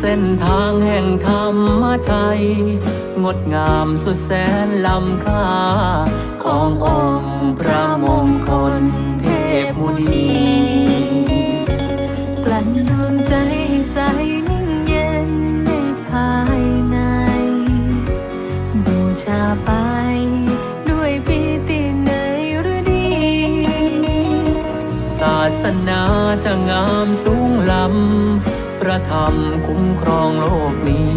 เส้นทางแห่งธรรมใจงดงามสุดแสนล้ำค่า ขององค์พระมงคลเทพมุนีกลั่นดวงใจใสนิ่งเย็นในภายใน บูชาไปด้วยปีติในฤดี ศาสนาจะงามสูงล้ำ ระธรรมคุ้มครองโลกนี้